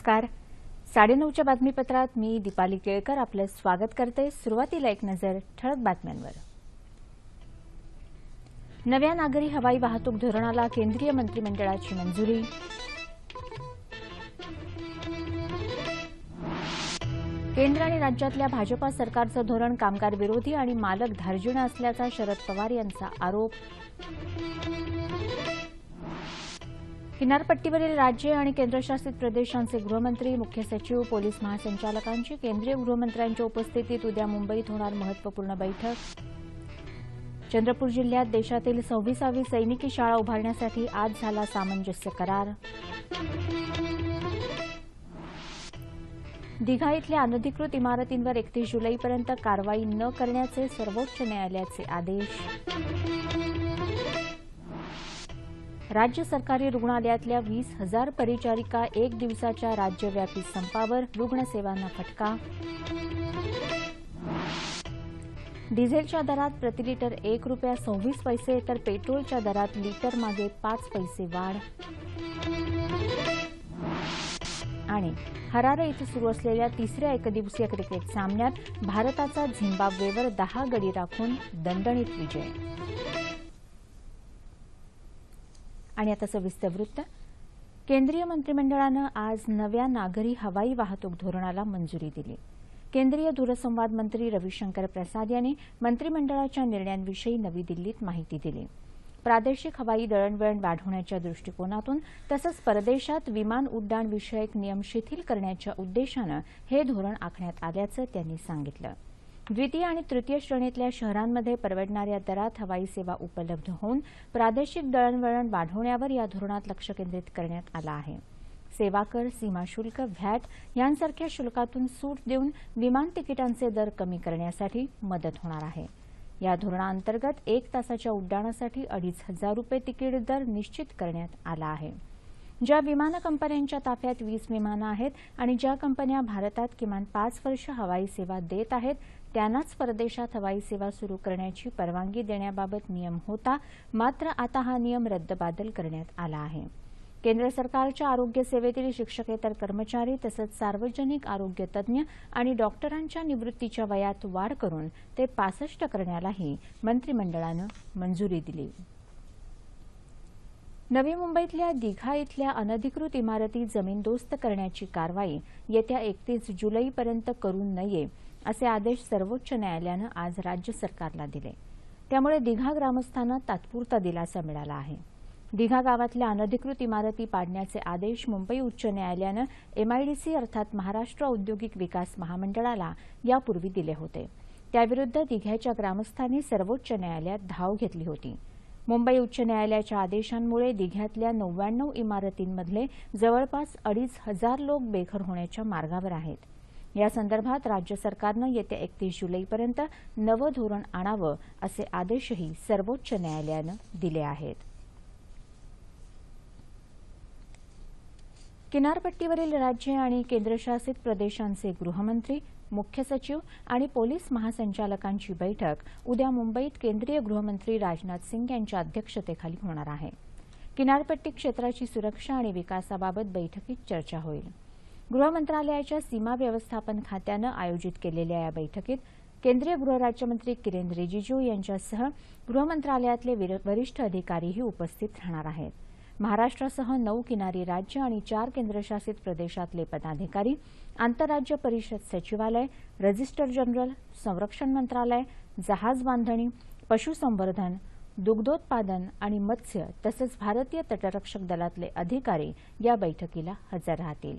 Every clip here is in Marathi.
नमस्कार. साडेनऊच्या बातमीपत्रात मी दीपाली केळकर आपलं स्वागत करते सुरुवातीला एक नजर ठळक बातम्यांवर. नव्या नागरी हवाई वाहतूक धोरणाला केंद्रीय मंत्रिमंडळाची मंजुरी. केंद्र आणि राज्यातल्या भाजपा सरकारचं धोरण कामगार विरोधी आणि मालक धार्जिणं असल्याचा शरद पवार यांचा आरोप. किनारपट्टीवरील राज्य आणि केंद्रशासित प्रदेशांचे गृहमंत्री मुख्य सचिव पोलीस महासंचालकांची केंद्रीय गृहमंत्र्यांच्या उपस्थितीत उद्या मुंबईत होणार महत्त्वपूर्ण बैठक. चंद्रपूर जिल्ह्यात देशातील सव्वीसावी सैनिकी शाळा उभारण्यासाठी आज झाला सामंजस्य करार. दिघा इथल्या अनधिकृत इमारतींवर एकतीस जुलैपर्यंत कारवाई न करण्याचे सर्वोच्च न्यायालयाचे आदेश. राज्य सरकारी रुग्णालयातल्या वीस हजार परिचारिका एक दिवसाच्या राज्यव्यापी संपावर रुग्णसेवांना फटका. डिझेलच्या दरात प्रतिलिटर एक रुपया सव्वीस पैसे तर पेट्रोलच्या दरात लिटर मागे पाच पैसे वाढ. आणि हरारे इथं सुरू असलेल्या तिसऱ्या एकदिवसीय क्रिकेट सामन्यात भारताचा झिम्बाब्वेवर दहा गडी राखून दणदणीत विजय. आणि आता सविस्तर वृत्त. केंद्रीय मंत्रिमंडळानं आज नव्या नागरी हवाई वाहतूक धोरणाला मंजुरी दिली. केंद्रीय दूरसंवाद मंत्री रविशंकर प्रसाद यांनी मंत्रिमंडळाच्या निर्णयांविषयी नवी दिल्लीत माहिती दिली. प्रादेशिक हवाई दळणवळण वाढवण्याच्या दृष्टिकोनातून तसंच परदेशात विमान उड्डाणविषयक नियम शिथिल करण्याच्या उद्देशानं हे धोरण आखण्यात आल्याचं त्यांनी सांगितलं. द्वितीय आणि तृतीय श्रेणीतल्या शहरांमध्ये परवडणाऱ्या दरात हवाई सेवा उपलब्ध होऊन प्रादेशिक दळणवळण वाढवण्यावर या धोरणात लक्ष केंद्रित करण्यात आलं आहे. सेवा कर सीमा शुल्क व्हॅट यांसारख्या शुल्कातून सूट देऊन विमान तिकिटांचे दर कमी करण्यासाठी मदत होणार आहे. या धोरणाअंतर्गत एक तासाच्या उड्डाणासाठी अडीच हजार रुपये तिकीट दर निश्चित करण्यात आला आहे. ज्या विमान कंपन्यांच्या ताफ्यात वीस विमानं आहेत आणि ज्या कंपन्या भारतात किमान पाच वर्ष हवाई सेवा देत आहेत त्यांनाच परदेशात हवाई सेवा सुरू करण्याची परवानगी देण्याबाबत नियम होता मात्र आता हा नियम रद्दबादल करण्यात आला आहे. केंद्र सरकारच्या आरोग्य सेवेतील शिक्षकेतर कर्मचारी तसंच सार्वजनिक आरोग्य तज्ज्ञ आणि डॉक्टरांच्या निवृत्तीच्या वयात वाढ करून ते पासष्ट करण्यालाही मंत्रिमंडळानं मंजुरी दिली. नवी मुंबईतल्या दिघा इथल्या अनधिकृत इमारती जमीनदोस्त करण्याची कारवाई येत्या एकतीस जुलैपर्यंत करू नये असे आदेश सर्वोच्च न्यायालयानं आज राज्य सरकारला दिले. त्यामुळे दिघा ग्रामस्थांना तात्पुरता दिलासा मिळाला आहे. दिघा गावातल्या अनधिकृत इमारती पाडण्याचे आदेश मुंबई उच्च न्यायालयानं एमआयडीसी अर्थात महाराष्ट्र औद्योगिक विकास महामंडळाला यापूर्वी दिले होते. त्याविरुद्ध दिघ्याच्या ग्रामस्थांनी सर्वोच्च न्यायालयात धाव घेतली होती. मुंबई उच्च न्यायालयाच्या आदेशांमुळे दिघ्यातल्या नव्याण्णव इमारतींमधले जवळपास अडीच हजार लोक बेघर होण्याच्या मार्गावर आहेत. या संदर्भात राज्य सरकारनं येत्या एकतीस जुलैपर्यंत नवं धोरण आणावं असे आदेशही सर्वोच्च न्यायालयानं दिले आहेत. किनारपट्टीवरील राज्ये आणि केंद्रशासित प्रदेशांचे गृहमंत्री मुख्य सचिव आणि पोलीस महासंचालकांची बैठक उद्या मुंबईत केंद्रीय गृहमंत्री राजनाथ सिंग यांच्या अध्यक्षतेखाली होणार आहे. किनारपट्टी क्षेत्राची सुरक्षा आणि विकासाबाबत बैठकीत चर्चा होईल. गृहमंत्रालयाच्या सीमा व्यवस्थापन खात्यानं आयोजित केलेल्या या बैठकीत केंद्रीय गृहराज्यमंत्री किरेन रिजिजू यांच्यासह गृहमंत्रालयातले वरिष्ठ अधिकारीही उपस्थित राहणार आहेत. महाराष्ट्रासह नऊ किनारी राज्य आणि चार केंद्रशासित प्रदेशातले पदाधिकारी आंतरराज्य परिषद सचिवालय रजिस्टर जनरल संरक्षण मंत्रालय जहाज बांधणी पशुसंवर्धन दुग्धोत्पादन आणि मत्स्य तसंच भारतीय तटरक्षक दलातले अधिकारी या बैठकीला हजर राहतील.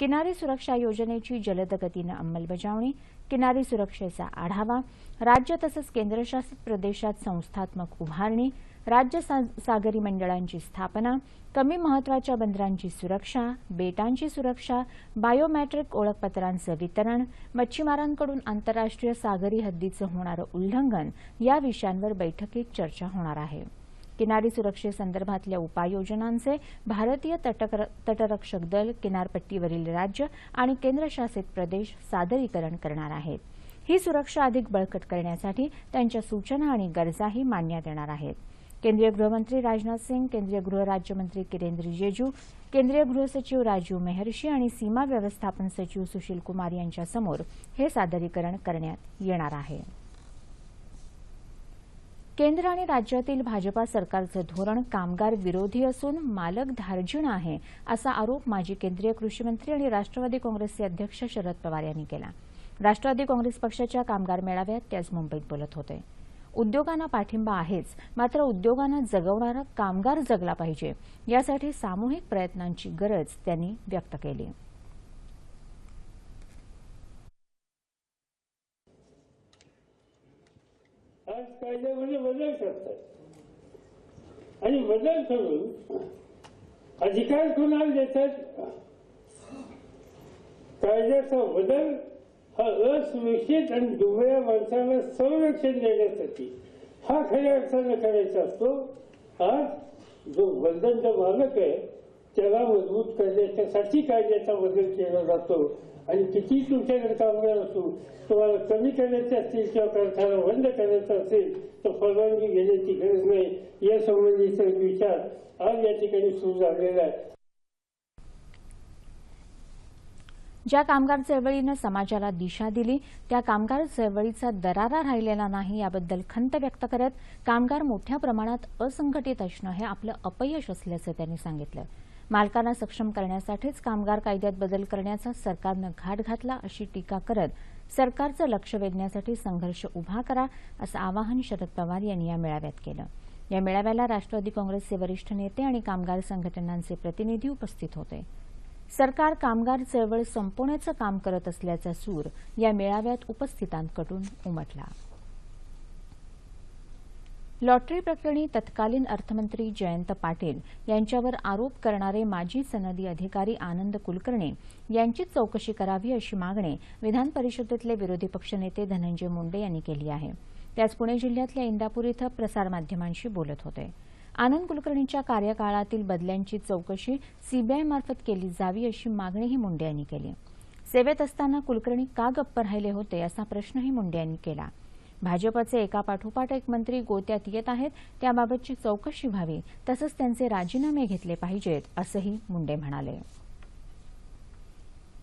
किनारी सुरक्षा योजनेची जलद गतीनं अंमलबजावणी किनारी सुरक्षेचा आढावा राज्य तसंच केंद्रशासित प्रदेशात संस्थात्मक उभारणी राज्य सागरी मंडळांची स्थापना कमी महत्त्वाच्या बंदरांची सुरक्षा बेटांची सुरक्षा बायोमॅट्रिक ओळखपत्रांचं वितरण मच्छीमारांकडून आंतरराष्ट्रीय सागरी हद्दीचं होणारं उल्लंघन या विषयांवर बैठकीत चर्चा होणार आहे. किनारी सुरक्षेसंदर्भातल्या उपाययोजनांचे भारतीय तटरक्षक दल किनारपट्टीवरील राज्य आणि केंद्रशासित प्रदेश सादरीकरण करणार आहेत. ही सुरक्षा अधिक बळकट करण्यासाठी त्यांच्या सूचना आणि गरजाही मानण्यात येणार आहेत. केंद्रीय गृहमंत्री राजनाथ सिंग केंद्रीय गृहराज्यमंत्री किरेन रिजिजू केंद्रीय गृहसचिव राजीव मेहर्षी आणि सीमा व्यवस्थापन सचिव सुशील कुमार यांच्यासमोर हे सादरीकरण करण्यात येणार आहे. केंद्र आणि राज्यातील भाजपा सरकारचं धोरण कामगार विरोधी असून मालक धार्जिण आहे असा आरोप माजी केंद्रीय कृषी मंत्री आणि राष्ट्रवादी काँग्रेसचे अध्यक्ष शरद पवार यांनी केला. राष्ट्रवादी काँग्रेस पक्षाच्या कामगार मेळाव्यात ते आज मुंबईत बोलत होते. उद्योगांना पाठिंबा आहेच मात्र उद्योगांना जगवणारा कामगार जगला पाहिजे यासाठी सामूहिक प्रयत्नांची गरज त्यांनी व्यक्त केली. आज कायद्यामध्ये बदल करतात आणि बदल करून अधिकार कोणाला देतात? कायद्याचा बदल हा असुरक्षित आणि दुबळ्या माणसाला संरक्षण देण्यासाठी हा खऱ्या अर्थानं करायचा असतो. आज जो बंधनचा मालक आहे त्याला मजबूत करण्याच्यासाठी कायद्याचा बदल केला जातो. आणि किती तुमच्याकडे कामगार असू तुम्हाला कमी करायचे असतील किंवा कारखाना बंद करायचा असेल तर परवानगी घेण्याची गरज नाही. यासंबंधीचा विचार आज या ठिकाणी सुरू झालेला आहे. ज्या कामगार चळवळीनं समाजाला दिशा दिली त्या कामगार चळवळीचा दरारा राहिलेला नाही याबद्दल खंत व्यक्त करत कामगार मोठ्या प्रमाणात असंघटित असणं हे आपलं अपयश असल्याचं त्यांनी सांगितलं. मालकांना सक्षम करण्यासाठीच कामगार कायद्यात बदल करण्याचा सरकारनं घाट घातला अशी टीका करत सरकारचं लक्ष वेधण्यासाठी संघर्ष उभा करा असं आवाहन शरद पवार यांनी या मेळाव्यात केलं. या मेळाव्याला राष्ट्रवादी काँग्रेसचे वरिष्ठ नेते आणि कामगार संघटनांचे प्रतिनिधी उपस्थित होते. सरकार कामगार चळवळ संपवण्याचं काम करत असल्याचा सूर या मेळाव्यात उपस्थितांकडून उमटला. लॉटरी प्रकरणी तत्कालीन अर्थमंत्री जयंत पाटील यांच्यावर आरोप करणारे माजी सनदी अधिकारी आनंद कुलकर्णी यांची चौकशी करावी अशी मागणी विधान परिषदेतले विरोधी पक्षनेते धनंजय मुंडे यांनी केली आहे. ते आज पुणे जिल्ह्यातल्या इंदापूर इथं प्रसारमाध्यमांशी बोलत होते. आनंद कुलकर्णीच्या कार्यकाळातील बदल्यांची चौकशी सीबीआयमार्फत केली जावी अशी मागणीही मुंडे यांनी केली. सेवेत असताना कुलकर्णी का गप्प राहिले होते असा प्रश्नही मुंडे यांनी केला. भाजपचे एकापाठोपाठ एक मंत्री गोत्यात येत आहेत त्याबाबतची चौकशी व्हावी तसंच त्यांचे राजीनामे घेतले पाहिजेत असंही मुंडे म्हणाले.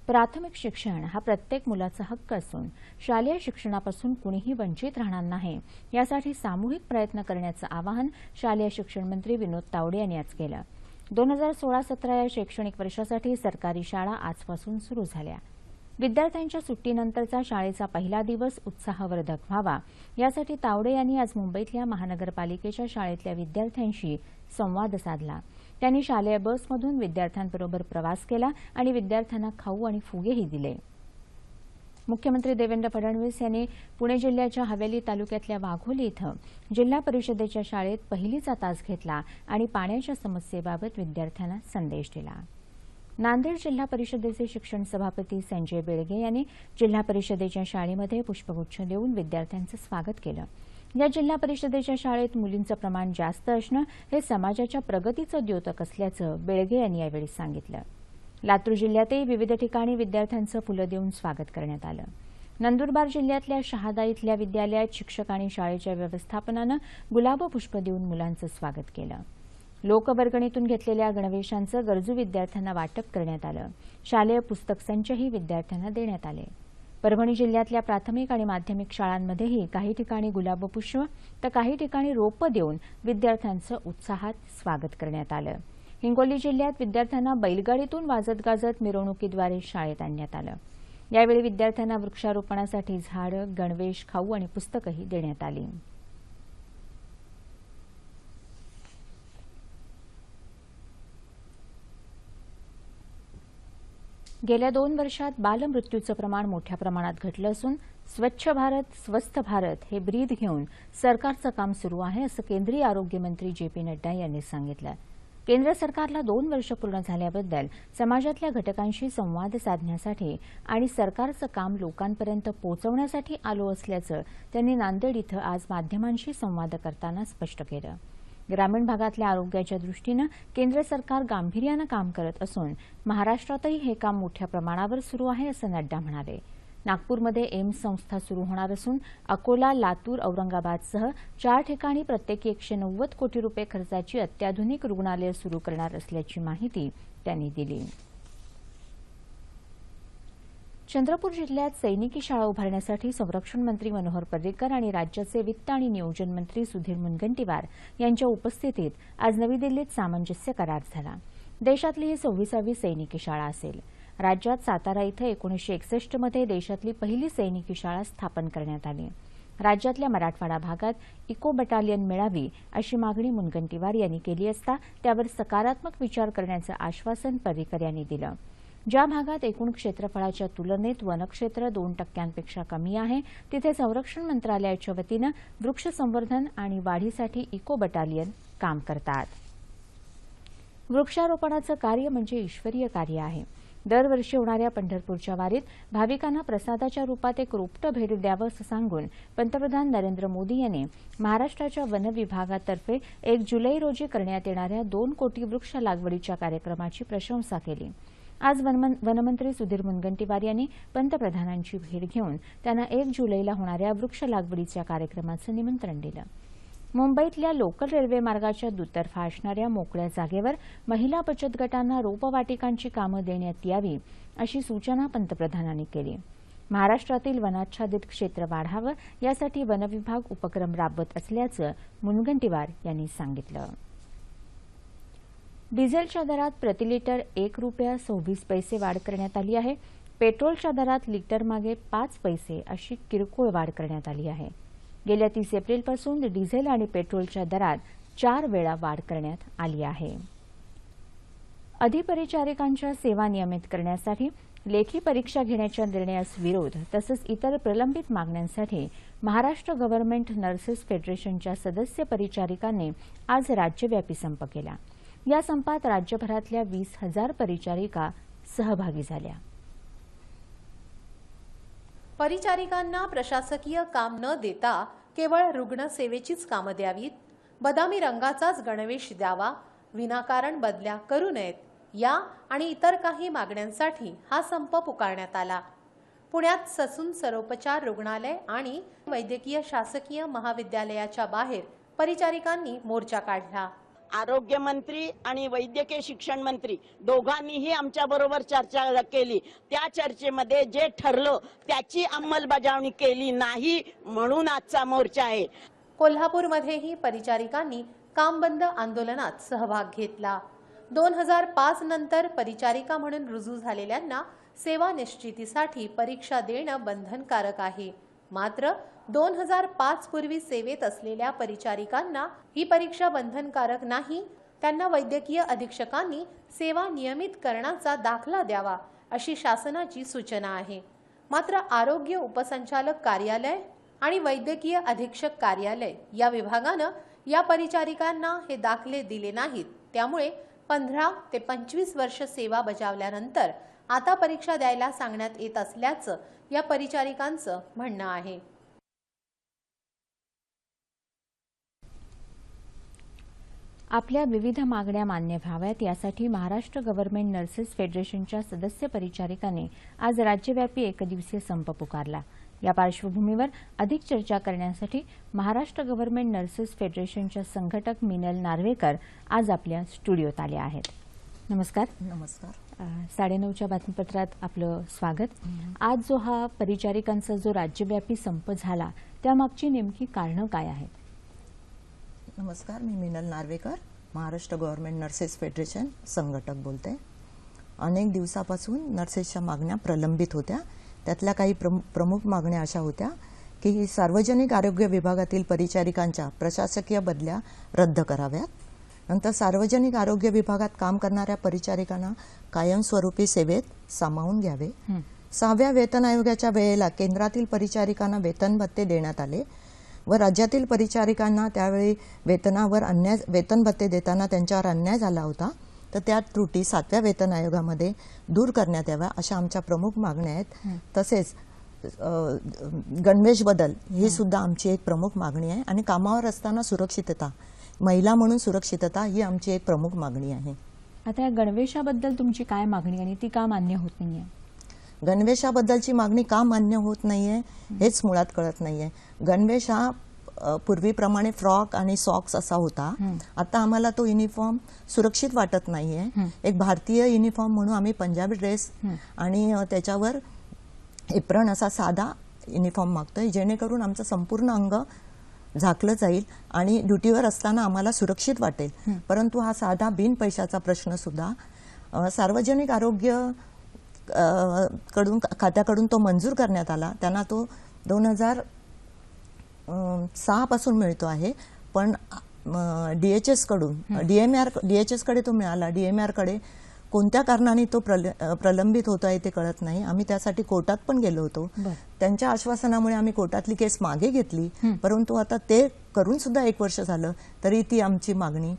प्राथमिक शिक्षण हा प्रत्येक मुलाचा हक्क असून शालेय शिक्षणापासून कुणीही वंचित राहणार नाही यासाठी सामूहिक प्रयत्न करण्याचं आवाहन शालेय शिक्षण मंत्री विनोद तावडे यांनी आज केलं. दोन हजार सोळा सतरा या शैक्षणिक वर्षासाठी सरकारी शाळा आजपासून सुरू झाल्या. विद्यार्थ्यांच्या सुट्टीनंतरचा शाळेचा पहिला दिवस उत्साहवर्धक व्हावा. यासाठी तावडे यांनी आज मुंबईतल्या महानगरपालिकेच्या शाळेतल्या विद्यार्थ्यांशी संवाद साधला. त्यांनी शालेय बसमधून विद्यार्थ्यांबरोबर प्रवास केला आणि विद्यार्थ्यांना खाऊ आणि फुगेही दिले. मुख्यमंत्री देवेंद्र फडणवीस यांनी पुणे जिल्ह्याच्या हवेली तालुक्यातल्या वाघोली इथं जिल्हा परिषदेच्या शाळेत पहिलीचा तास घेतला आणि पाण्याच्या समस्येबाबत विद्यार्थ्यांना संदेश दिला. नांदेड जिल्हा परिषदेचे शिक्षण सभापती संजय बेळगे यांनी जिल्हा परिषदेच्या शाळेमध्ये पुष्पगुच्छ देऊन विद्यार्थ्यांचं स्वागत केलं. या जिल्हा परिषदेच्या शाळेत मुलींचं प्रमाण जास्त असणं हे समाजाच्या प्रगतीचं द्योतक असल्याचं बेळगे यांनी यावेळी सांगितलं. लातूर जिल्ह्यातही विविध ठिकाणी विद्यार्थ्यांचं फुलं देऊन स्वागत करण्यात आलं. नंदुरबार जिल्ह्यातल्या शहादा इथल्या विद्यालयात शिक्षक आणि शाळेच्या व्यवस्थापनानं गुलाब पुष्प देऊन मुलांचं स्वागत केलं. लोकवर्गणीतून घेतलेल्या गणवेशांचं गरजू विद्यार्थ्यांना वाटप करण्यात आलं. शालेय पुस्तक संचही विद्यार्थ्यांना देण्यात आले. परभणी जिल्ह्यातल्या प्राथमिक आणि माध्यमिक शाळांमध्येही काही ठिकाणी गुलाबपुष्प तर काही ठिकाणी रोपं देऊन विद्यार्थ्यांचं उत्साहात स्वागत करण्यात आलं. हिंगोली जिल्ह्यात विद्यार्थ्यांना बैलगाडीतून वाजत गाजत मिरवणुकीद्वारे शाळेत आणण्यात आलं. यावेळी विद्यार्थ्यांना वृक्षारोपणासाठी झाडं गणवेश खाऊ आणि पुस्तकंही देण्यात आली. गेल्या दोन वर्षात बालमृत्यूचं प्रमाण मोठ्या प्रमाणात घटलं असून स्वच्छ भारत स्वस्थ भारत हे ब्रीद घेऊन सरकारचं काम सुरू आहे असं केंद्रीय आरोग्यमंत्री जे पी नड्डा यांनी सांगितलं. केंद्र सरकारला दोन वर्ष पूर्ण झाल्याबद्दल समाजातल्या घटकांशी संवाद साधण्यासाठी आणि सरकारचं काम लोकांपर्यंत पोहोचवण्यासाठी आलो असल्याचं त्यांनी नांदेड इथं आज माध्यमांशी संवाद करताना स्पष्ट केलं. ग्रामीण भागातल्या आरोग्याच्या दृष्टीनं केंद्र सरकार गांभीर्यानं काम करत असून महाराष्ट्रातही हे काम मोठ्या प्रमाणावर सुरू आहे असं नड्डा म्हणाले. नागपूरमध्ये एम्स संस्था सुरू होणार असून अकोला लातूर औरंगाबादसह चार ठिकाणी प्रत्येकी एकशे नव्वद कोटी रुपये खर्चाची अत्याधुनिक रुग्णालयं सुरू करणार असल्याची माहिती त्यांनी दिली. चंद्रपूर जिल्ह्यात सैनिकी शाळा उभारण्यासाठी संरक्षण मंत्री मनोहर पर्रिकर आणि राज्याचे वित्त आणि नियोजन मंत्री सुधीर मुनगंटीवार यांच्या उपस्थितीत आज नवी दिल्लीत सामंजस्य करार झाला. देशातली ही सव्वीसावी सैनिकी शाळा असेल. राज्यात सातारा इथं एकोणीसशे एकसष्टमध्ये देशातली पहिली सैनिकी शाळा स्थापन करण्यात आली. राज्यातल्या मराठवाडा भागात इको बटालियन मिळावी अशी मागणी मुनगंटीवार यांनी केली असता त्यावर सकारात्मक विचार करण्याचं आश्वासन पर्रिकर यांनी दिलं. ज्या भागात एकूण क्षेत्रफळाच्या तुलनेत वनक्षेत्र दोन टक्क्यांपेक्षा कमी आहे तिथे संरक्षण मंत्रालयाच्या वतीनं वृक्ष संवर्धन आणि वाढीसाठी इको बटालियन काम करतात. वृक्षारोपणाचं कार्य म्हणजे ईश्वरीय कार्य आहे. दरवर्षी होणाऱ्या पंढरपूरच्या वारीत भाविकांना प्रसादाच्या रूपात एक रोपटं भेट द्यावं असं सांगून पंतप्रधान नरेंद्र मोदी यांनी महाराष्ट्राच्या वन विभागातर्फे एक जुलै रोजी करण्यात येणाऱ्या दोन कोटी वृक्ष लागवडीच्या कार्यक्रमाची प्रशंसा केली. आज वनमन- वनमंत्री सुधीर मुनगंटीवार यांनी पंतप्रधानांची भेट घेऊन त्यांना एक जुलैला होणाऱ्या वृक्ष लागवडीच्या कार्यक्रमाचं निमंत्रण दिलं. मुंबईतल्या लोकल रेल्वे मार्गाच्या दुतर्फा असणाऱ्या मोकळ्या जागेवर महिला बचत गटांना रोपवाटिकांची कामं देण्यात यावी अशी सूचना पंतप्रधानांनी केली. महाराष्ट्रातील वनाच्छादित क्षेत्र वाढावं यासाठी वनविभाग उपक्रम राबवत असल्याचं मुनगंटीवार यांनी सांगितलं. डिझेलच्या दरात प्रतिलिटर एक रुपया सव्वीस पैसे वाढ करण्यात आली आहे. पेट्रोलच्या दरात लिटरमागे पाच पैसे अशी किरकोळ वाढ करण्यात आली आहे. गेल्या तीस एप्रिलपासून डिझेल आणि पेट्रोलच्या दरात चार वेळा वाढ करण्यात आली आहे. अधिपरिचारिकांच्या सेवा नियमित करण्यासाठी लेखी परीक्षा घेण्याच्या निर्णयास विरोध तसंच इतर प्रलंबित मागण्यांसाठी महाराष्ट्र गव्हर्नमेंट नर्सेस फेडरेशनच्या सदस्य परिचारिकांनी आज राज्यव्यापी संप केला. या संपात राज्यभरातल्या वीस हजार परिचारिका सहभागी झाल्या. परिचारिकांना प्रशासकीय काम न देता केवळ रुग्णसेवेचीच कामं द्यावीत बदामी रंगाचाच गणवेश द्यावा विनाकारण बदल्या करू नयेत या आणि इतर काही मागण्यांसाठी हा संप पुकारण्यात आला. पुण्यात ससून सरोपचार रुग्णालय आणि वैद्यकीय शासकीय महाविद्यालयाच्या बाहेर परिचारिकांनी मोर्चा काढला. आरोग्यमंत्री आणि वैद्यकीय शिक्षण मंत्री दोघांनीही आमच्या बरोबर चर्चा केली. त्या चर्चेमध्ये जे ठरलं त्याची अंमलबजावणी केली नाही म्हणून आजचा मोर्चा आहे. कोल्हापूरमध्येही परिचारिकांनी काम बंद आंदोलनात सहभाग घेतला. दोन हजार पाच नंतर परिचारिका म्हणून रुजू झालेल्यांना सेवा निश्चितीसाठी परीक्षा देणं बंधनकारक आहे. मात्र दोन हजार पाच पूर्वी सेवेत असलेल्या परिचारिकांना ही परीक्षा बंधनकारक नाही. त्यांना वैद्यकीय अधीक्षकांनी सेवा नियमित करण्याचा दाखला द्यावा अशी शासनाची सूचना आहे. मात्र आरोग्य उपसंचालक कार्यालय आणि वैद्यकीय अधीक्षक कार्यालय या विभागानं या परिचारिकांना हे दाखले दिले नाहीत. त्यामुळे पंधरा ते पंचवीस वर्ष सेवा बजावल्यानंतर आता परीक्षा द्यायला सांगण्यात येत असल्याचं या परिचारिकांचं म्हणणं आहे. आपल्या विविध मागण्या मान्य व्हाव्यात यासाठी महाराष्ट्र गव्हर्नमेंट नर्सेस फेडरेशनच्या सदस्य परिचारिकांनी आज राज्यव्यापी एकदिवसीय संप पुकारला. या पार्श्वभूमीवर अधिक चर्चा करण्यासाठी महाराष्ट्र गव्हर्नमेंट नर्सेस फेडरेशनच्या संघटक मिनल नार्वेकर आज आपल्या स्टुडिओत आल्या आहेत. नमस्कार. नमस्कार. साडेनऊच्या बातमीपत्रात आपलं स्वागत. आज जो हा परिचारिकांचा जो राज्यव्यापी संप झाला त्यामागची नेमकी कारणं काय आहेत? नमस्कार मी Minal Narvekar Maharashtra government nurses federation संघटक बोलते. अनेक दिवसापासून नर्सेसच्या मागण्या प्रलंबित होत्या. त्यातल्या काही प्रमु प्रमुख मागण्या अशा होत्या की सार्वजनिक आरोग्य विभागातील परिचारिकांच्या प्रशासकीय बदल्या रद्द कराव्यात. नंतर सार्वजनिक आरोग्य विभागात काम करणाऱ्या परिचारिकांना कायमस्वरूपी सेवेत सामावून घ्यावे. सहाव्या वेतन आयोगाच्या वेळेला केंद्रातील परिचारिकांना वेतन भत्ते देण्यात आले. व राज्यातील परिचारिकांना त्यावेळी वेतनावर अन्याय वेतन भत्ते देताना त्यांच्यावर अन्याय झाला होता तर त्या त्रुटी सातव्या वेतन आयोगामध्ये दूर करण्यात याव्या अशा आमच्या प्रमुख मागण्या आहेत. तसेच गणवेश बदल ही सुद्धा आमची एक प्रमुख मागणी आहे आणि कामावर असताना सुरक्षितता महिला म्हणून सुरक्षितता ही आमची एक प्रमुख मागणी आहे. आता या गणवेशाबद्दल तुमची काय मागणी आणि ती का मान्य होत नाहीये? गणवेशाबद्दलची मागणी का मान्य होत नाहीये हेच मुळात कळत नाहीये. गणवेश हा पूर्वीप्रमाणे फ्रॉक आणि सॉक्स असा होता. आता आम्हाला तो युनिफॉर्म सुरक्षित वाटत नाहीये. एक भारतीय युनिफॉर्म म्हणून आम्ही पंजाबी ड्रेस आणि त्याच्यावर एप्रण असा साधा युनिफॉर्म मागतोय जेणेकरून आमचं संपूर्ण अंग झाकलं जाईल आणि ड्युटीवर असताना आम्हाला सुरक्षित वाटेल. परंतु हा साधा बिन पैशाचा प्रश्न सुद्धा सार्वजनिक आरोग्य कडून खात्याकडून तो मंजूर करण्यात आला. त्यांना तो दोन हजार सहा पासून मिळतो आहे. पण डी एच एसकडून डीएमआर डीएचएसकडे तो मिळाला. डीएमआरकडे कोणत्या कारणाने तो प्रल- प्रलंबित होत आहे ते कळत नाही. आम्ही त्यासाठी कोर्टात पण गेलो होतो. त्यांच्या आश्वासनामुळे आम्ही कोर्टातली केस मागे घेतली. परंतु आता ते करून सुद्धा एक वर्ष झालं. तरी ती आमची मागणी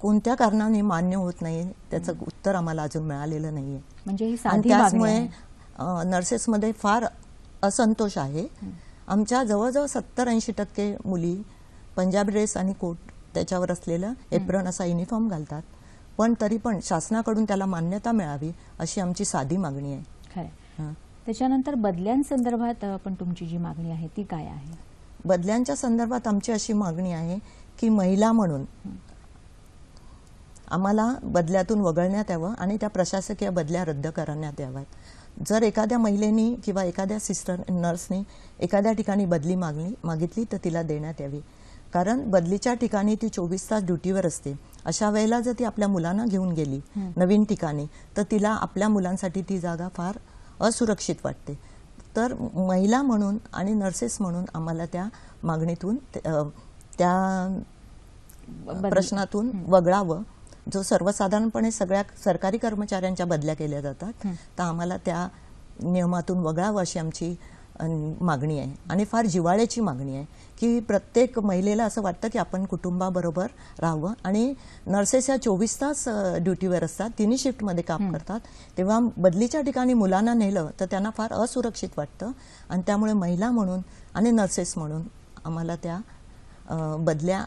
कोणत्या कारणाने मान्य होत नाही त्याचं उत्तर आम्हाला अजून मिळालेलं नाहीये. म्हणजे त्याचमुळे नर्सेसमध्ये फार असंतोष आहे. आमच्या जवळजवळ सत्तर ऐंशी टक्के मुली पंजाबी ड्रेस आणि कोट त्याच्यावर असलेलं एप्रण असा युनिफॉर्म घालतात. पण तरी पण शासनाकडून त्याला मान्यता मिळावी अशी आमची साधी मागणी आहे. त्याच्यानंतर बदल्यांसंदर्भात पण तुमची जी मागणी आहे ती काय आहे? बदल्यांच्या संदर्भात आमची अशी मागणी आहे की महिला म्हणून आम्हाला बदल्यातून वगळण्यात यावं आणि त्या प्रशासकीय बदल्या रद्द करण्यात याव्यात. जर एखाद्या महिलेनी किंवा एखाद्या सिस्टर नर्सनी एखाद्या ठिकाणी बदली मागणी मागितली तर तिला देण्यात यावी. कारण बदलीच्या ठिकाणी ती चोवीस तास ड्युटीवर असते. अशा वेळेला जर ती आपल्या मुलांना घेऊन गेली नवीन ठिकाणी तर तिला आपल्या मुलांसाठी ती जागा फार असुरक्षित वाटते. तर महिला म्हणून आणि नर्सेस म्हणून आम्हाला त्या मागणीतून त्या प्रश्नातून वगळावं. जो सर्वसाधारणपणे सगळ्या सरकारी कर्मचाऱ्यांच्या बदल्या केल्या जातात तर आम्हाला त्या नियमातून वगळावं अशी आमची मागणी आहे. आणि फार जिव्हाळ्याची मागणी आहे की प्रत्येक महिलेला असं वाटतं की आपण कुटुंबाबरोबर राहावं. आणि नर्सेस या चोवीस तास ड्युटीवर असतात तिन्ही शिफ्टमध्ये काम करतात. तेव्हा बदलीच्या ठिकाणी मुलांना नेलं तर त्यांना फार असुरक्षित वाटतं. आणि त्यामुळे महिला म्हणून आणि नर्सेस म्हणून आम्हाला त्या बदल्या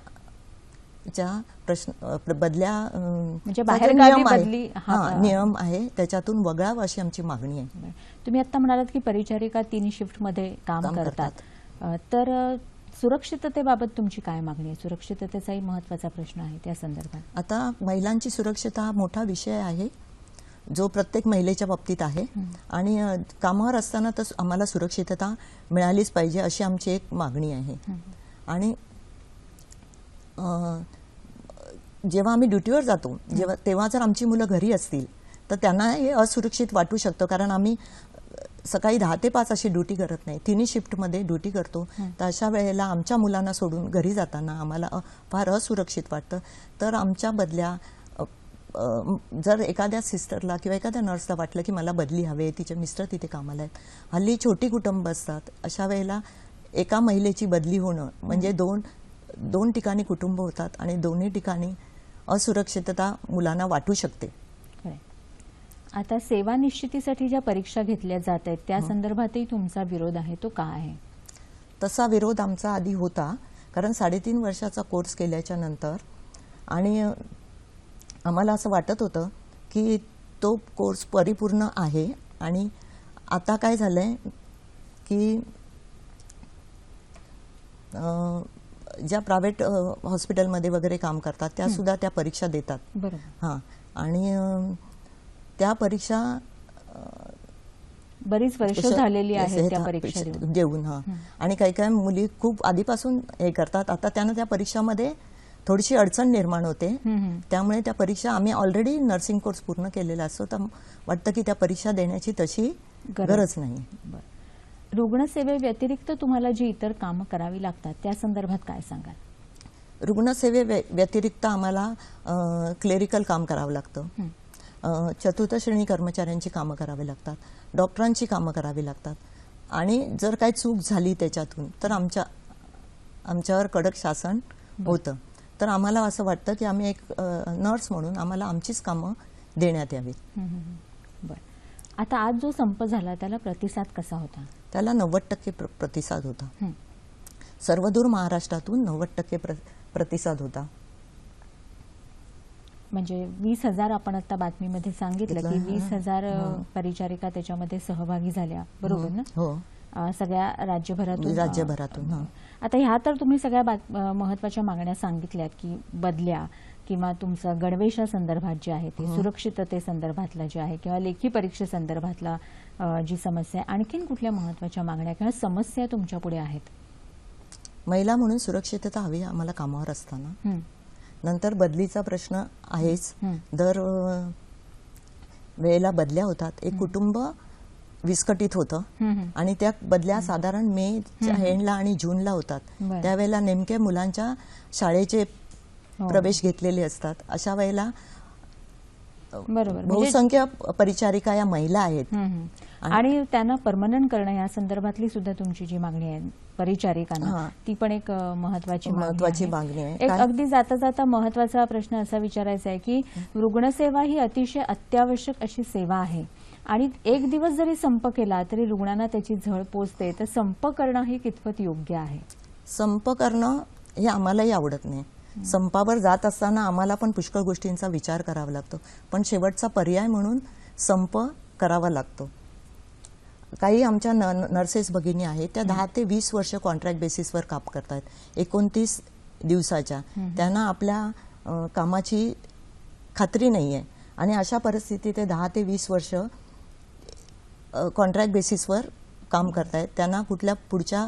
च्या प्रश्न बदल्या म्हणजे नियम आहे, बदली हा- हा, नियम आहे त्याच्यातून वगळावं अशी आमची मागणी आहे. तुम्ही आता म्हणालात की परिचारिका तिन्ही शिफ्टमध्ये काम काम करतात. तर सुरक्षिततेबाबत तुमची काय मागणी आहे? सुरक्षिततेचाही महत्त्वाचा प्रश्न आहे त्या संदर्भात. आता महिलांची सुरक्षता हा मोठा विषय आहे जो प्रत्येक महिलेच्या बाबतीत आहे. आणि कामावर असताना तर आम्हाला सुरक्षितता मिळालीच पाहिजे अशी आमची एक मागणी आहे. आणि जेव्हा आम्ही ड्युटीवर जातो जेव्हा तेव्हा जर आमची मुलं घरी असतील तर त्यांना हे असुरक्षित वाटू शकतं. कारण आम्ही सकाळी दहा ते पाच अशी ड्युटी करत नाही. तिन्ही शिफ्टमध्ये ड्युटी करतो. तर अशा वेळेला आमच्या मुलांना सोडून घरी जाताना आम्हाला फार असुरक्षित वाटतं. तर आमच्या बदल्या जर एखाद्या सिस्टरला किंवा एखाद्या नर्सला वाटलं की मला बदली हवी आहे तिचे मिस्टर तिथे कामाला आहेत. हल्ली छोटी कुटुंब असतात. अशा वेळेला एका महिलेची बदली होणं म्हणजे दोन दोन ठिकाणी कुटुंब होतात आणि दोन्ही ठिकाणी असुरक्षितता मुलांना वाटू शकते. आता सेवा निश्चितीसाठी ज्या परीक्षा घेतल्या जात आहेत त्या संदर्भातही तुमचा विरोध आहे तो का आहे? तसा विरोध आमचा आधी होता कारण साडेतीन वर्षाचा कोर्स केल्याच्यानंतर आणि आम्हाला असं वाटत होतं की तो कोर्स परिपूर्ण आहे आणि आता काय झालंय की अ, ज्या प्रायव्हेट हॉस्पिटलमध्ये वगैरे काम करतात त्या सुद्धा त्या परीक्षा देतात. हां. आणि त्या परीक्षा बरीच वर्ष झालेली आहेत त्या परीक्षा देऊन. हा. आणि काही काही मुली खूप आधीपासून हे करतात. आता त्यांना त्या परीक्षामध्ये थोडीशी अडचण निर्माण होते. त्यामुळे त्या परीक्षा आम्ही ऑलरेडी नर्सिंग कोर्स पूर्ण केलेला असतो. तर वाटतं की त्या परीक्षा देण्याची तशी गरज- नाही. रुग्णसेवेव्यतिरिक्त तुम्हाला जी इतर कामं करावी लागतात त्या संदर्भात काय सांगाल? रुग्णसेवे व्य- व्यतिरिक्त आम्हाला क्लेरिकल काम करावं लागतं. चतुर्थ श्रेणी कर्मचाऱ्यांची कामं करावी लागतात. डॉक्टरांची कामं करावी लागतात. आणि जर काही चूक झाली त्याच्यातून तर आमच्या आमच्यावर कडक शासन होतं. तर आम्हाला असं वाटतं की आम्ही एक नर्स म्हणून आम्हाला आमचीच कामं देण्यात यावीत. बरं. आता आज जो संप झाला त्याला प्रतिसाद कसा होता? त्याला नव्वद टक्के प्र- प्रतिसाद होता. सर्वदूर महाराष्ट्रातून नव्वद टक्के प्र प्रतिसाद होता. म्हणजे वीस हजार आपण आता बातमीमध्ये सांगितलं की वीस. हजार परिचारिका त्याच्यामध्ये सहभागी झाल्या. बरोबर ना? हो. सगळ्या राज्यभरातून? अ, राज्यभरातून आता ह्या तर तुम्ही सगळ्या महत्त्वाच्या मागण्या सांगितल्यात की बदल्या. किंवा तुमचं गणवेशा संदर्भात जे आहे ते सुरक्षितते संदर्भातला जे आहे किंवा लेखी परीक्षे संदर्भातला अ, जी समस्या आहे आणखीन कुठल्या महत्त्वाच्या मागण्या किंवा समस्या तुमच्यापुढे आहेत? महिला म्हणून सुरक्षितता हवी आम्हाला कामावर असताना. हं, नंतर बदलीचा प्रश्न आहेच. हं. दर वेळेला बदल्या होतात. एक कुटुंब विस्कटीत होतं हं, हं. आणि त्या बदल्या साधारण मे एंडला आणि जूनला होतात. त्यावेळेला नेमके मुलांच्या शाळेचे हो. प्रवेश घेतलेले असतात. अशा वेळेला बरोबर. म्हणजे बहुसंख्य परिचारिका या महिला आहेत. हं, हं. आणि त्यांना परमनंट करणं या संदर्भातली सुद्धा तुमची जी मागणी आहे परिचारिकांना हां. ती पण एक महत्वाची महत्वाची. मागणी आहे. एक अगदी जाता जाता महत्त्वाचा प्रश्न असा विचारायचा आहे की रुग्णसेवा ही अतिशय अत्यावश्यक अशी सेवा आहे. आणि एक दिवस जरी संप केला तरी रुग्णांना त्याची झळ पोचते. तर संप करणं हे कितपत योग्य आहे? संप करणं हे आम्हालाही आवडत नाही. संपावर जात असताना आम्हाला पण पुष्कळ गोष्टींचा विचार करावा लागतो. पण शेवटचा पर्याय म्हणून संप करावा लागतो. काही आमच्या न नर्सेस भगिनी आहेत त्या दहा ते वीस वर्ष कॉन्ट्रॅक्ट बेसिसवर काम करतायत. एकोणतीस दिवसाच्या. त्यांना आपल्या कामाची खात्री नाही आहे आणि अशा परिस्थितीत ते दहा ते वीस वर्ष कॉन्ट्रॅक्ट बेसिसवर काम करतायत. त्यांना कुठल्या पुढच्या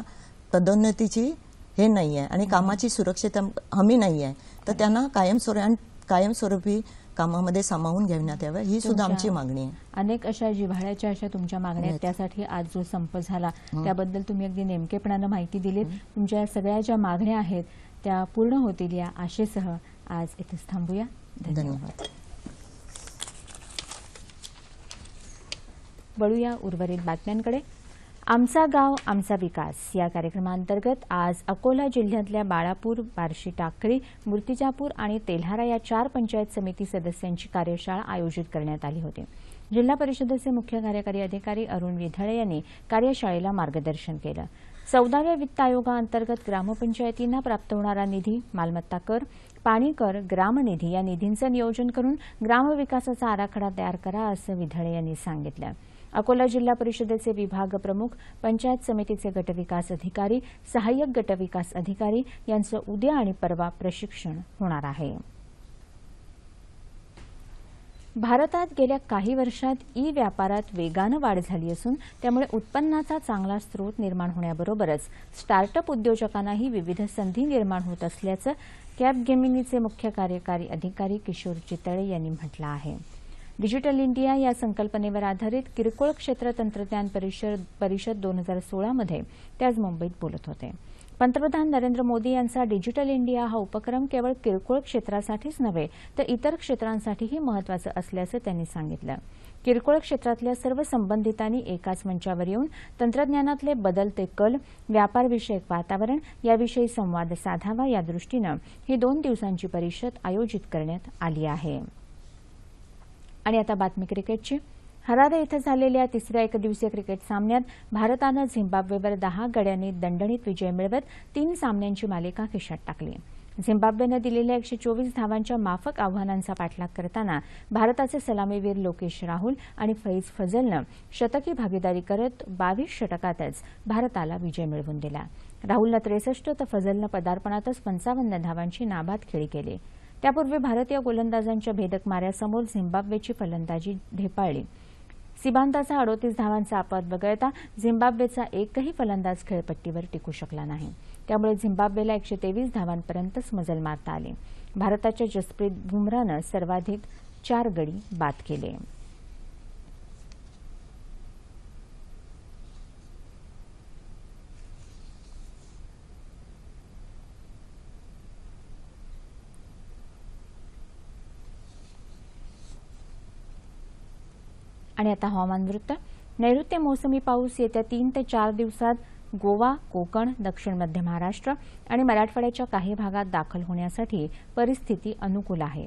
पदोन्नतीची हे नाही आहे आणि कामाची सुरक्षित हमी नाही आहे तर त्यांना कायमस्वरूपी कायमस्वरूपी कामामध्ये सामावून घेण्यात यावं ही सुद्धा आमची मागणी आहे. अनेक अशा जिव्हाळ्याच्या अशा तुमच्या मागण्या आहेत. त्यासाठी आज जो संप झाला त्याबद्दल तुम्ही अगदी नेमकेपणानं माहिती दिलीत. तुमच्या सगळ्या ज्या मागण्या आहेत त्या पूर्ण होतील या आशेसह आज इथेच थांबूया. धन्यवाद. धन्यवाद. वळूया उर्वरित बातम्यांकडे. आमचा गाव आमचा विकास. या कार्यक्रमांतर्गत आज अकोला जिल्ह्यातल्या बाळापूर बार्शी टाकळी मूर्तिजापूर आणि तेल्हारा या चार पंचायत समिती सदस्यांची कार्यशाळा आयोजित करण्यात आली होती. जिल्हा परिषदेचे मुख्य कार्यकारी अधिकारी अरुण विधळे यांनी कार्यशाळेला मार्गदर्शन केलं. चौदाव्या वित्त आयोगाअंतर्गत ग्रामपंचायतींना प्राप्त होणारा निधी मालमत्ता कर पाणी कर ग्रामनिधी या निधींचं नियोजन करून ग्रामविकासाचा आराखडा तयार करा असं विधळे यांनी सांगितलं. अकोला जिल्हा परिषदेचे विभाग प्रमुख पंचायत समितीचे गटविकास अधिकारी सहाय्यक गटविकास अधिकारी यांचं उद्या आणि परवा प्रशिक्षण होणार आहे. भारतात गेल्या काही वर्षात ई व्यापारात वेगानं वाढ झाली असून त्यामुळे उत्पन्नाचा चांगला स्रोत निर्माण होण्याबरोबरच स्टार्टअप उद्योजकांनाही विविध संधी निर्माण होत असल्याचं कॅप गेमिनीचे मुख्य कार्यकारी अधिकारी किशोर चितळे यांनी म्हटलं आहे. डिजिटल इंडिया या संकल्पनेवर आधारित किरकोळ क्षेत्र तंत्रज्ञान परिषद परिषद दोन हजार सोळामध्ये ते आज मुंबईत बोलत होते. पंतप्रधान नरेंद्र मोदी यांचा डिजिटल इंडिया हा उपक्रम केवळ किरकोळ क्षेत्रासाठीच नव्हे तर इतर क्षेत्रांसाठीही महत्वाचं असल्याचं त्यांनी सांगितलं. किरकोळ क्षेत्रातल्या सर्व संबंधितांनी एकाच मंचावर येऊन तंत्रज्ञानातले बदलते कल व्यापारविषयक वातावरण याविषयी संवाद साधावा या दृष्टीनं ही दोन दिवसांची परिषद आयोजित करण्यात आली आहे. आणि आता बातमी क्रिकेटची. हरारे इथं झालेल्या तिसऱ्या एकदिवसीय क्रिकेट सामन्यात भारतानं झिम्बाब्वेवर दहा गड्यांनी दणदणीत विजय मिळवत तीन सामन्यांची मालिका खिशात टाकली. झिम्बाब्वेनं दिलेल्या एकशे चोवीस धावांच्या माफक आव्हानांचा पाठलाग करताना भारताचे सलामीवीर लोकेश राहुल आणि फैज फजलनं शतकी भागीदारी करत बावीस षटकातच भारताला विजय मिळवून दिला. राहुलनं त्रेसष्ट तर फजलनं पदार्पणातच पंचावन्न धावांची नाबाद खेळी केली. त्यापूर्वी भारतीय गोलंदाजांच्या भेदक माऱ्यासमोर झिम्बाब्वेची फलंदाजी ढेपाळली. सिबांताचा अडोतीस धावांचा अपवाद वगळता झिम्बाब्वेचा एकही फलंदाज खेळपट्टीवर टिकू शकला नाही. त्यामुळे झिम्बाब्वेला एकशे तेवीस धावांपर्यंतच मजल मारता आली. भारताच्या जसप्रीत बुमरानं सर्वाधिक चार गडी बाद केले. आणि आता हवामान वृत्त. नैऋत्य मोसमी पाऊस येत्या तीन ते चार दिवसात गोवा कोकण दक्षिण मध्य महाराष्ट्र आणि मराठवाड्याच्या काही भागात दाखल होण्यासाठी परिस्थिती अनुकूल आहे.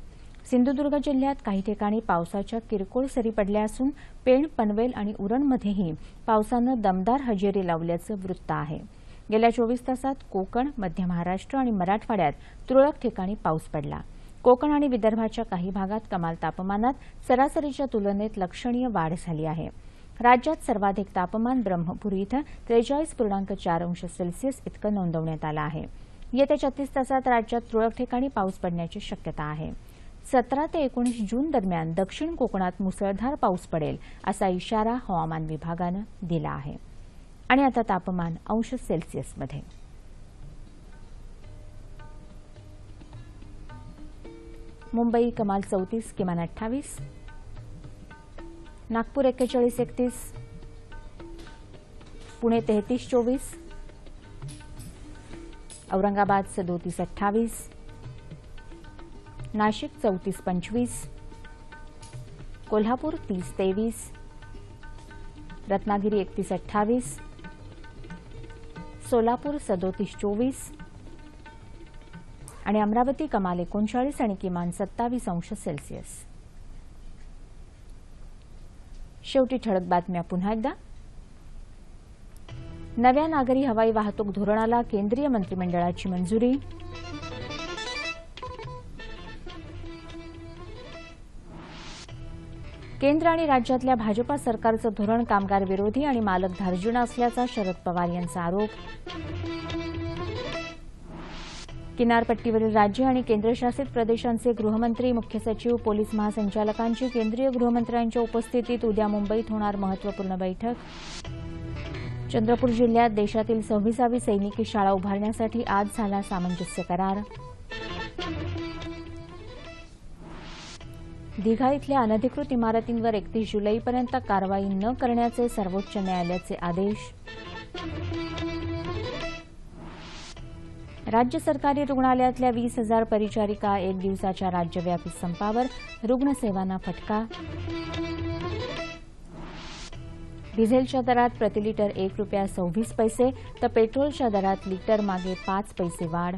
सिंधुदुर्ग जिल्ह्यात काही ठिकाणी पावसाच्या किरकोळ सरी पडल्या असून पेण पनवेल आणि उरणमध्येही पावसानं दमदार हजेरी लावल्याचं वृत्त आहे. गेल्या चोवीस तासात कोकण मध्य महाराष्ट्र आणि मराठवाड्यात तुरळक ठिकाणी पाऊस पडला. कोकण आणि विदर्भाच्या काही भागात कमाल तापमानात सरासरीच्या तुलनेत लक्षणीय वाढ झाली आहे. राज्यात सर्वाधिक तापमान ब्रह्मपुरी इथं त्रेचाळीस पूर्णांक चार अंश सेल्सिअस इतकं नोंदवण्यात आलं आहे. येत्या छत्तीस तासात राज्यात तुरळक ठिकाणी पाऊस पडण्याची शक्यता आहे. सतरा ते एकोणीस जून दरम्यान दक्षिण कोकणात मुसळधार पाऊस पडेल असा इशारा हवामान विभागानं दिला आहे. आणि आता तापमान अंश सेल्सिअसमध्ये. मुंबई कमाल चौतीस किमान अठ्ठावीस. नागपूर एक्केचाळीस एकतीस. पुणे तेहतीस चोवीस. औरंगाबाद सदोतीस अठ्ठावीस. नाशिक चौतीस पंचवीस. कोल्हापूर तीस तेवीस. रत्नागिरी एकतीस अठ्ठावीस. सोलापूर सदोतीस चोवीस. आणि अमरावती कमाल एकोणचाळीस आणि किमान सत्तावीस अंश सेल्सिअस. शेवटी ठळक बातम्या पुन्हा एकदा. नव्या नागरी हवाई वाहतूक धोरणाला केंद्रीय मंत्रिमंडळाची मंजुरी. केंद्र आणि राज्यातल्या भाजपा सरकारचं धोरण कामगार विरोधी आणि मालक धार्जिणं असल्याचा शरद पवार यांचा आरोप. किनारपट्टीवरील राज्य आणि केंद्रशासित प्रदेशांचे गृहमंत्री मुख्य सचिव पोलीस महासंचालकांची केंद्रीय गृहमंत्र्यांच्या उपस्थितीत उद्या मुंबईत होणार महत्त्वपूर्ण बैठक. चंद्रपूर जिल्ह्यात देशातील सव्वीसावी सैनिकी शाळा उभारण्यासाठी आज झाला सामंजस्य करार. दिघा इथल्या अनधिकृत इमारतींवर एकतीस जुलैपर्यंत कारवाई न करण्याचे सर्वोच्च न्यायालयाचे आदेश. राज्य सरकारी रुग्णालयातल्या वीस हजार परिचारिका एक दिवसाच्या राज्यव्यापी संपावर रुग्णसेवांना फटका. डिझेलच्या दरात प्रतिलिटर एक रुपया सव्वीस पैसे तर पेट्रोलच्या दरात लिटर मागे पाच पैसे वाढ.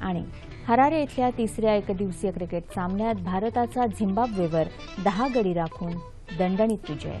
आणि हरारे इथल्या तिसऱ्या एकदिवसीय क्रिकेट सामन्यात भारताचा झिम्बाब्वेवर दहा गडी राखून दणदणीत विजय.